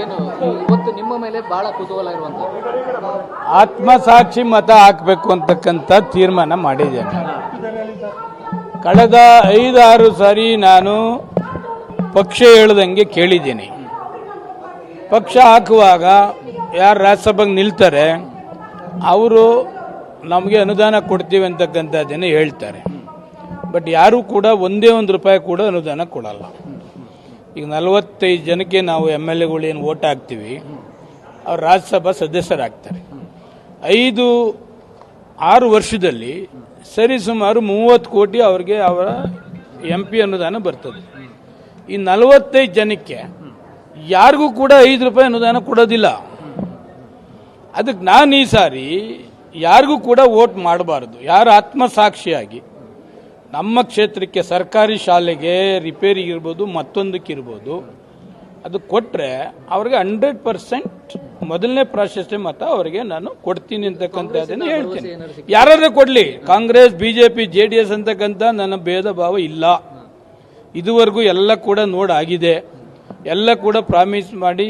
ಏನು ಇವತ್ತು ನಿಮ್ಮ ಮೇಲೆ ಬಹಳ ಕುತೂಹಲ ಇರುವಂತ? ಆತ್ಮಸಾಕ್ಷಿ ಮತ ಹಾಕಬೇಕು ಅಂತಕ್ಕಂಥ ತೀರ್ಮಾನ ಮಾಡಿದ್ದೇನೆ. ಕಳೆದ ಐದಾರು ಸಾರಿ ನಾನು ಪಕ್ಷ ಹೇಳ್ದಂಗೆ ಕೇಳಿದ್ದೀನಿ. ಪಕ್ಷ ಹಾಕುವಾಗ ಯಾರು ರಾಜ್ಯಸಭೆಗೆ ನಿಲ್ತಾರೆ, ಅವರು ನಮಗೆ ಅನುದಾನ ಕೊಡ್ತೀವಿ ಅಂತಕ್ಕಂಥದ್ದನ್ನು ಹೇಳ್ತಾರೆ. ಬಟ್ ಯಾರೂ ಕೂಡ ಒಂದೇ ಒಂದು ರೂಪಾಯಿ ಕೂಡ ಅನುದಾನ ಕೊಡಲ್ಲ. ಈಗ ನಲವತ್ತೈದು ಜನಕ್ಕೆ ನಾವು ಎಂ ಎಲ್ ಎಗಳು ಏನು ಓಟ್ ಹಾಕ್ತೀವಿ, ಅವ್ರು ರಾಜ್ಯಸಭಾ ಸದಸ್ಯರಾಗ್ತಾರೆ. ಐದು, ಆರು ವರ್ಷದಲ್ಲಿ ಸರಿಸುಮಾರು ಮೂವತ್ತು ಕೋಟಿ ಅವ್ರಿಗೆ ಅವರ ಎಂ ಪಿ ಅನುದಾನ ಬರ್ತದೆ. ಈ ನಲವತ್ತೈದು ಜನಕ್ಕೆ ಯಾರಿಗೂ ಕೂಡ ಐದು ರೂಪಾಯಿ ಅನುದಾನ ಕೊಡೋದಿಲ್ಲ. ಅದಕ್ಕೆ ನಾನು ಈ ಸಾರಿ ಯಾರಿಗೂ ಕೂಡ ವೋಟ್ ಮಾಡಬಾರ್ದು. ಯಾರು ಆತ್ಮಸಾಕ್ಷಿಯಾಗಿ ನಮ್ಮ ಕ್ಷೇತ್ರಕ್ಕೆ ಸರ್ಕಾರಿ ಶಾಲೆಗೆ ರಿಪೇರಿಗಿರ್ಬೋದು ಮತ್ತೊಂದಕ್ಕಿರ್ಬೋದು ಅದು ಕೊಟ್ಟರೆ ಅವ್ರಿಗೆ ಹಂಡ್ರೆಡ್ ಪರ್ಸೆಂಟ್ ಮೊದಲನೇ ಪ್ರಾಶಸ್ತ್ಯ ಮತ ಅವರಿಗೆ ನಾನು ಕೊಡ್ತೀನಿ ಅಂತಕ್ಕಂಥದ್ದನ್ನು ಹೇಳ್ತೀನಿ. ಯಾರಾದ್ರೂ ಕೊಡಲಿ Congress B J P J D S ಅಂತಕ್ಕಂಥ ನನ್ನ ಭೇದ ಭಾವ ಇಲ್ಲ. ಇದುವರೆಗೂ ಎಲ್ಲ ಕೂಡ ನೋಡಾಗಿದೆ ಎಲ್ಲ ಕೂಡ ಪ್ರಾಮಿಸ್ ಮಾಡಿ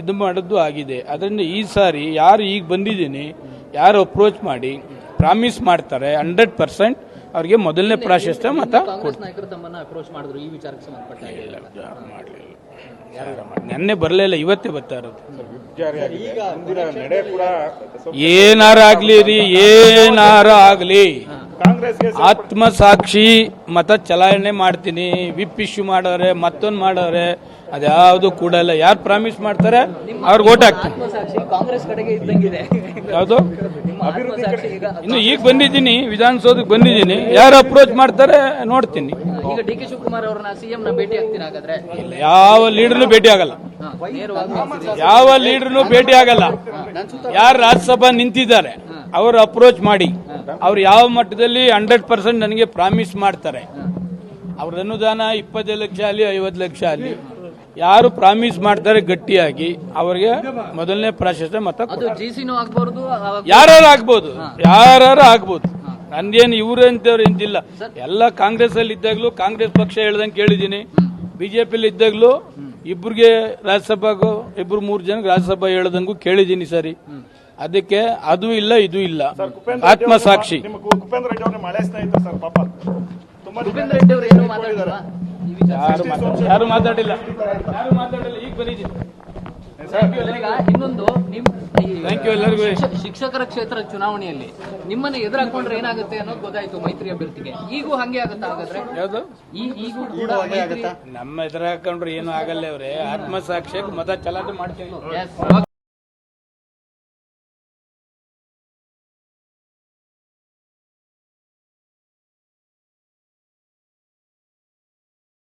ಇದು ಮಾಡೋದು ಆಗಿದೆ. ಅದರಿಂದ ಈ ಸಾರಿ ಯಾರು ಈಗ ಬಂದಿದ್ದೀನಿ ಯಾರು ಅಪ್ರೋಚ್ ಮಾಡಿ ಪ್ರಾಮಿಸ್ ಮಾಡ್ತಾರೆ ಹಂಡ್ರೆಡ್ ಪರ್ಸೆಂಟ್ ಅವ್ರಿಗೆ ಮೊದಲನೇ ಪ್ರಾಶಸ್ತ್ಯ ಮತ ಕಾಂಗ್ರೆಸ್ ನಾಯಕರು ತಮ್ಮನ್ನ ಅಪ್ರೋಚ್ ಮಾಡಿದ್ರು. ಈ ವಿಚಾರಕ್ಕೆ ಸಂಬಂಧಪಟ್ಟ ಹಾಗೆ. ಯಾರು ನೆನ್ನೆ ಬರಲಿಲ್ಲ ಇವತ್ತೇ ಬರ್ತಾ ಇರೋದು ಈಗ ಮುಂದಿನ ನಡೆ ಕೂಡ ಏನಾರ ಆಗ್ಲಿ ರೀ ಏನಾರ ಆಗ್ಲಿ. ಆತ್ಮ ಆತ್ಮಸಾಕ್ಷಿ ಮತ ಚಲಾವಣೆ ಮಾಡ್ತೀನಿ. ವಿಪ್ ಇಶ್ಯೂ ಮಾಡೋರೆ ಮತ್ತೊಂದು ಮಾಡೋರೆ. ಅದ್ಯಾವುದು ಕೂಡ ಇಲ್ಲ ಯಾರು ಪ್ರಾಮಿಸ್ ಮಾಡ್ತಾರೆ ಅವ್ರಿಗೆ ಓಟ್ ಹಾಕ್ತಾರೆ ಕಾಂಗ್ರೆಸ್ ಕಡೆಗೆ ಇದ್ದಂಗಿದೆ. ಯಾವುದು? ಇನ್ನು ಈಗ ಬಂದಿದ್ದೀನಿ ವಿಧಾನಸೌಧಕ್ಕೆ ಬಂದಿದ್ದೀನಿ. ಯಾರು ಅಪ್ರೋಚ್ ಮಾಡ್ತಾರೆ ನೋಡ್ತೀನಿ. ಈಗ ಡಿ ಕೆ ಶಿವಕುಮಾರ್ ಅವ್ರನ್ನ ಸಿಎಂ ನ ಭೇಟಿ ಆಗ್ತೀರಾ ಹಾಗಾದ್ರೆ? ಇಲ್ಲ ಯಾವ ಲೀಡರ್ನು ಭೇಟಿ ಆಗಲ್ಲ. ಯಾವ ಲೀಡರ್ನು ಭೇಟಿ ಆಗಲ್ಲ. ಯಾರು ರಾಜ್ಯಸಭಾ ನಿಂತಿದ್ದಾರೆ ಅವರು ಅಪ್ರೋಚ್ ಮಾಡಿ. ಅವ್ರು ಯಾವ ಮಟ್ಟದಲ್ಲಿ ಹಂಡ್ರೆಡ್ ಪರ್ಸೆಂಟ್ ನನಗೆ ಪ್ರಾಮಿಸ್ ಮಾಡ್ತಾರೆ. ಅವ್ರ ಅನುದಾನ ಇಪ್ಪತ್ತೈದು ಲಕ್ಷ ಆಗಲಿ ಐವತ್ತು ಲಕ್ಷ ಅಲ್ಲಿ. ಯಾರು ಪ್ರಾಮಿಸ್ ಮಾಡ್ತಾರೆ ಗಟ್ಟಿಯಾಗಿ ಅವರಿಗೆ ಮೊದಲನೇ ಪ್ರಾಶಸ್ತ್ಯ ಮತ ಯಾರು ಆಗ್ಬೋದು? ಯಾರು ಆಗ್ಬೋದು? ನಂದೇನು ಇವ್ರು ಅಂತವ್ರು ಎಂತಿಲ್ಲ ಎಲ್ಲ ಕಾಂಗ್ರೆಸ್ ಅಲ್ಲಿ ಇದ್ದಾಗ್ಲೂ ಕಾಂಗ್ರೆಸ್ ಪಕ್ಷ ಹೇಳ್ದಂಗೆ ಕೇಳಿದ್ದೀನಿ. ಬಿಜೆಪಿಲಿ ಇದ್ದಾಗ್ಲೂ ಇಬ್ರಿಗೆ ರಾಜ್ಯಸಭಾಗೂ ಇಬ್ರು ಮೂರು ಜನಕ್ಕೆ ರಾಜ್ಯಸಭಾ ಹೇಳ್ದಂಗೂ ಕೇಳಿದೀನಿ ಸರಿ. ಅದಕ್ಕೆ ಅದು ಇಲ್ಲ ಇದು ಇಲ್ಲ. ಆತ್ಮಸಾಕ್ಷಿ. ಯಾರು ಮಾತಾಡ- ಯಾರು ಮಾತಾಡಿಲ್ಲ. ಯಾರು ಮಾತಾಡಿಲ್ಲ. ಈಗ ಬರೀ ಇನ್ನೊಂದು ನಿಮ್ ಶಿಕ್ಷಕರ ಕ್ಷೇತ್ರ ಚುನಾವಣೆಯಲ್ಲಿ ನಿಮ್ಮನ್ನ ಎದುರಾಕೊಂಡ್ರೆ ಏನಾಗುತ್ತೆ ಅನ್ನೋದು ಗೊತ್ತಾಯ್ತು ಮೈತ್ರಿ ಅಭ್ಯರ್ಥಿಗೆ. ಈಗೂ ಹಂಗೆ ಆಗುತ್ತಾ ಹಾಗಾದ್ರೆ? ಈಗೂ ಕೂಡ ನಮ್ಮ ಎದುರಾಕೊಂಡ್ರೆ ಏನು ಆಗಲ್ಲ ಅವ್ರೆ. ಆತ್ಮಸಾಕ್ಷಿ ಮತ ಚಲಾವಣೆ ಮಾಡ್ತೀವಿ.